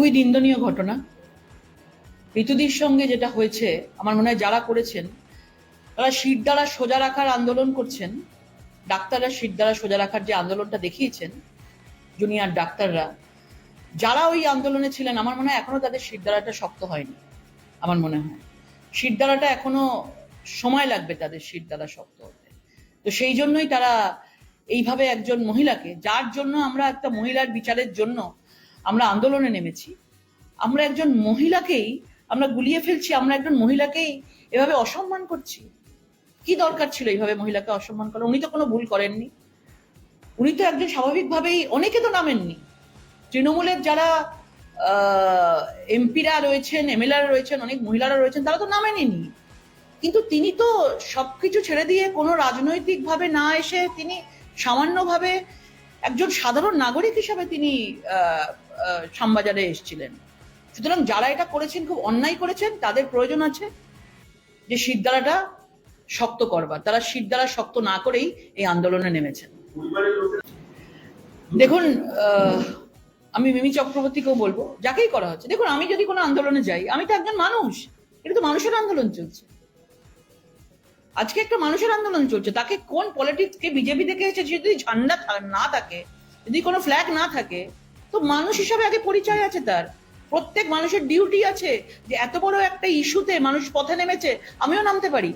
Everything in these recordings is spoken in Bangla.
খুবই নিন্দনীয় ঘটনা। ঋতুদির সঙ্গে যেটা হয়েছে, আমার মনে হয় যারা করেছেন, তারা শির দ্বারা সোজা রাখার আন্দোলন করছেন। ডাক্তাররা শির দ্বারা সোজা রাখার যে আন্দোলনটা দেখিয়েছেন, জুনিয়র ডাক্তাররা, যারা ওই আন্দোলনে ছিলেন, আমার মনে হয় এখনও তাদের শির দ্বারাটা শক্ত হয়নি, আমার মনে হয়। শির দ্বারাটা এখনও সময় লাগবে তাদের শির দ্বারা শক্ত হতে। তো সেই জন্যই তারা এইভাবে একজন মহিলাকে, যার জন্য আমরা একটা মহিলার বিচারের জন্য আমরা আন্দোলনে নেমেছি। আমরা একজন মহিলাকেই আমরা গুলিয়ে ফেলছি, আমরা একজন মহিলাকেই এভাবে অসম্মান করছি। কি দরকার ছিল এইভাবে মহিলাকে অসম্মান করা? উনি তো কোনো ভুল করেননি। উনি তো একজন স্বাভাবিকভাবেই, অনেকে তো নামেননি। তৃণমূলের যারা এমপিরা রয়েছেন এমএলএরা রয়েছেন, অনেক মহিলারা রয়েছেন, তারা তো নামেননি। কিন্তু তিনি তো সবকিছু ছেড়ে দিয়ে কোনো রাজনৈতিকভাবে না এসে তিনি সামান্যভাবে একজন সাধারণ নাগরিক হিসাবে তিনি শ্যামবাজারে এসেছিলেন। সুতরাং যারা এটা করেছেন, খুব অন্যায় করেছেন, তাদের প্রয়োজন আছে যে শিরদাঁড়াটা শক্ত করবার। তারা শিরদাঁড়া শক্ত না করেই এই আন্দোলনে নেমেছেন। দেখুন আমি মিমি চক্রবর্তীকেও বলব, যাকেই করা হচ্ছে। দেখুন, আমি যদি কোনো আন্দোলনে যাই, আমি তো একজন মানুষ। এটা তো মানুষের আন্দোলন চলছে। আজকে একটা মানুষের আন্দোলন চলছে, তাকে কোন পলিটিক্স কে বিজেপি থেকে এসেছে যদি ঝান্ডা না থাকে, যদি কোনো ফ্ল্যাগ না থাকে, তো মানুষ হিসাবে আগে পরিচয় আছে তার। প্রত্যেক মানুষের ডিউটি আছে যে এত বড় একটা ইস্যুতে মানুষ পথে নেমেছে, আমিও নামতে পারি।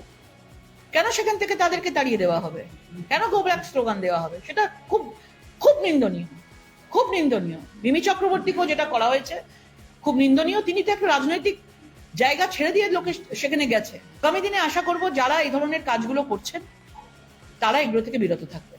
কেন সেখান থেকে তাদেরকে তাড়িয়ে দেওয়া হবে? কেন গো স্লোগান দেওয়া হবে? সেটা খুব খুব নিন্দনীয় খুব নিন্দনীয়। মিমি চক্রবর্তীকেও যেটা করা হয়েছে, খুব নিন্দনীয়। তিনি তো একটা রাজনৈতিক জায়গা ছেড়ে দিয়ে লোকে সেখানে গেছে। আগামী দিনে আশা করব যারা এই ধরনের কাজগুলো করছেন, তারা এগুলো থেকে বিরত থাকবে।